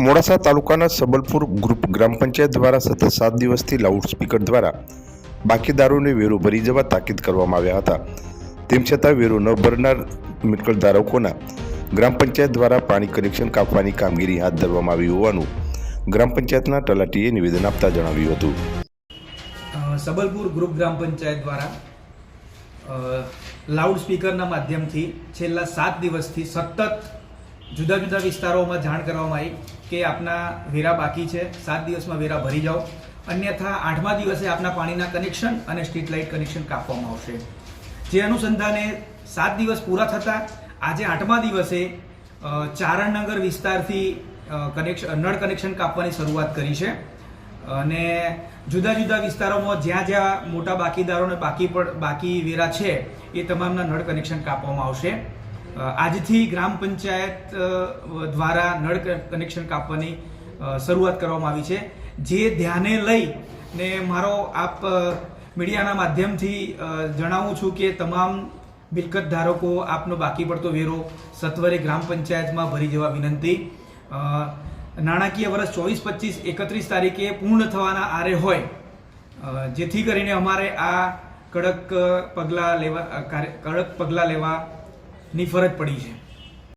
મોડાસા તાલુકાના સબલપુર ગ્રુપ ગ્રામ પંચાયત દ્વારા સતત સાત દિવસથી લાઉડસ્પીકર દ્વારા બાકીદારોને વેરો ભરી જવા તાકીદ કરવામાં આવ્યા હતા. તેમ છતાં વેરો ન ભરનાર મિલકત ધારકોના ગ્રામ પંચાયત દ્વારા પાણી કનેક્શન કાપવાની કામગીરી હાથ ધરવામાં આવી હોવાનું ગ્રામ પંચાયતના તલાટીએ નિવેદન આપતા જણાવ્યું હતું. સબલપુર ગ્રુપ ગ્રામ પંચાયત દ્વારા લાઉડસ્પીકરના લાઉડ સ્પીકરના માધ્યમથી છેલ્લા સાત દિવસથી સતત જુદા જુદા વિસ્તારોમાં જાણ કરવામાં આવી કે આપના વેરા બાકી છે. સાત દિવસમાં વેરા ભરી જાઓ. અન્યથા આઠમા દિવસે આપના પાણીના કનેક્શન અને સ્ટ્રીટ લાઇટ કનેક્શન કાપવામાં આવશે. જે અનુસંધાને સાત દિવસ પૂરા થતાં આજે આઠમા દિવસે ચારણનગર વિસ્તારથી કનેક્શન નળ કનેક્શન કાપવાની શરૂઆત કરી છે. અને જુદા જુદા વિસ્તારોમાં જ્યાં જ્યાં મોટા બાકીદારોને બાકી પણ બાકી વેરા છે, એ તમામના નળ કનેક્શન કાપવામાં આવશે. આજથી ગ્રામ પંચાયત દ્વારા નળ કનેક્શન કાપવાની શરૂઆત કરવામાં આવી છે. જે ધ્યાને લઈ ને મારો આપ મીડિયાના માધ્યમથી જણાવું છું કે તમામ મિલકત ધારકો આપનો બાકી પડતો વેરો સત્વરે ગ્રામ પંચાયતમાં ભરી જવા વિનંતી. નાણાકીય વર્ષ ચોવીસ, પચીસ, એકત્રીસ તારીખે પૂર્ણ થવાના આરે હોય જેથી કરીને અમારે આ કડક પગલાં લેવા કડક પગલાં લેવાની ફરજ પડી છે.